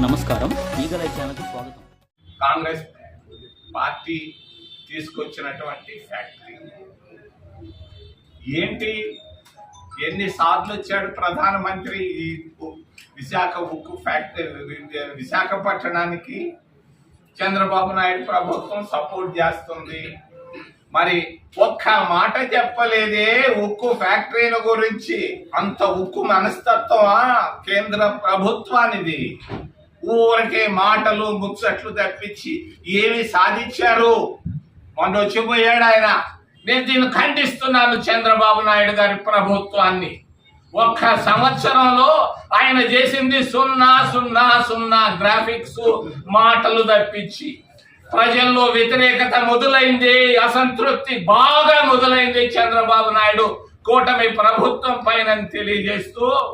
నమస్కారం. ఛానల్కి స్వాగతం. కాంగ్రెస్ పార్టీ తీసుకొచ్చినటువంటి ఫ్యాక్టరీ. ఏంటి? ఎన్నిసార్లు వచ్చాడు ప్రధానమంత్రి ఈ విశాఖ ఉక్కు ఫ్యాక్టరీ విశాఖపట్టణానికి? చంద్రబాబు నాయుడు ప్రభుత్వం సపోర్ట్ చేస్తుంది. మరి ఒక్క మాట చెప్పలేదే ఉక్కు ఫ్యాక్టరీల గురించి. అంత ఉక్కు మనస్తత్వమా కేంద్ర ప్రభుత్వానిది? ఊరికే మాటలు ముచ్చట్లు తప్పించి ఏమి సాధించారు? మొన్న వచ్చిపోయాడు ఆయన. నేను దీన్ని ఖండిస్తున్నాను చంద్రబాబు నాయుడు గారి ప్రభుత్వాన్ని. ఒక్క సంవత్సరంలో ఆయన చేసింది సున్నా సున్నా సున్నా గ్రాఫిక్స్ మాటలు తప్పించి. ప్రజల్లో వ్యతిరేకత మొదలైంది అసంతృప్తి బాగా మొదలైంది చంద్రబాబు నాయుడు కూటమి ప్రభుత్వం పైన తెలియజేస్తూ